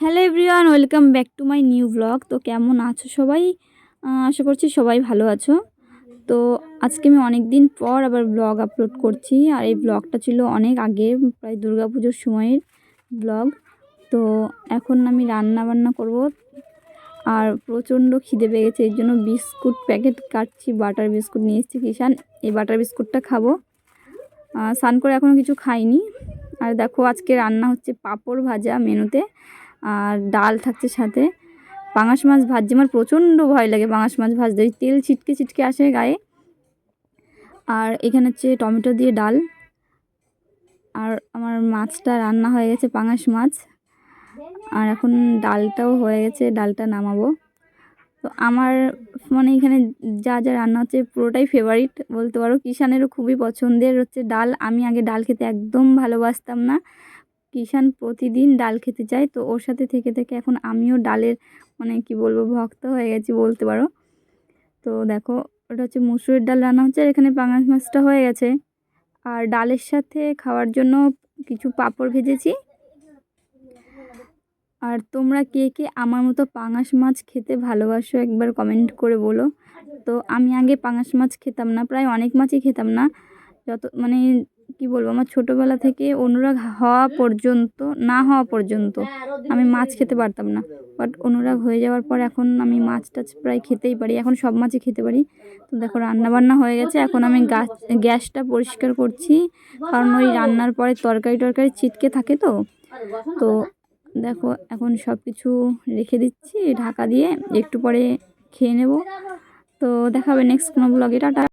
Hello everyone, welcome back to my new blog. তো কেমন আছো সবাই? আশা করছি সবাই ভালো আছো। তো আজকে আমি অনেক দিন পর আবার ব্লগ আপলোড করছি, আর এই ব্লগটা ছিল অনেক আগে, প্রায় দুর্গাপুজোর সময়ের ব্লগ। তো এখন আমি রান্না বান্না করব, আর প্রচণ্ড খিদে পেয়ে গেছে এর জন্য বিস্কুট প্যাকেট কাটছি, বাটার বিস্কুট নিয়ে এসেছি কিষান, এই বাটার বিস্কুটটা খাব। স্নান করে এখনও কিছু খাইনি। আর দেখো, আজকে রান্না হচ্ছে পাঁপড় ভাজা মেনুতে। আর ডাল থাকছে সাথে। পাঙাশ মাছ ভাজছে আমার প্রচণ্ড ভয় লাগে। পাঙাশ মাছ ভাজতে ওই তেল ছিটকে ছিটকে আসে গায়ে। আর এখানে হচ্ছে টমেটো দিয়ে ডাল। আর আমার মাছটা রান্না হয়ে গেছে পাঙাশ মাছ। আর এখন ডালটাও হয়ে গেছে, ডালটা নামাবো। তো আমার মানে এখানে যা যা রান্না হচ্ছে পুরোটাই ফেভারিট বলতে পারো কিষানেরও খুবই পছন্দের হচ্ছে ডাল। আমি আগে ডাল খেতে একদম ভালোবাসতাম না। কিষান প্রতিদিন ডাল খেতে চায়। তো ওর সাথে থেকে থেকে এখন আমিও ডালের মানে কি বলব, ভক্ত হয়ে গেছি বলতে পারো। তো দেখো, ওটা হচ্ছে মুসুরের ডাল রান্না হচ্ছে আর এখানে পাঙাশ মাছটা হয়ে গেছে। আর ডালের সাথে খাওয়ার জন্য কিছু পাঁপড় ভেজেছি। আর তোমরা কে কে আমার মতো পাঙাশ মাছ খেতে ভালোবাসো একবার কমেন্ট করে বলো। তো আমি আগে পাঙাশ মাছ খেতাম না, প্রায় অনেক মাছই খেতাম না। যত মানে কি বলব? আমার ছোটোবেলা থেকে অনুরাগ হওয়া পর্যন্ত, না হওয়া পর্যন্ত আমি মাছ খেতে পারতাম না। বাট অনুরাগ হয়ে যাওয়ার পর এখন আমি মাছ টাছ প্রায় খেতেই পারি। এখন সব মাছই খেতে পারি। তো দেখো রান্না বান্না হয়ে গেছে। এখন আমি গাছ গ্যাসটা পরিষ্কার করছি। কারণ ওই রান্নার পরে তরকারি টরকারি ছিটকে থাকে তো। তো দেখো, এখন সব কিছু রেখে দিচ্ছি ঢাকা দিয়ে। একটু পরে খেয়ে নেব। তো দেখাবে নেক্সট কোনো ব্লগে টাটা।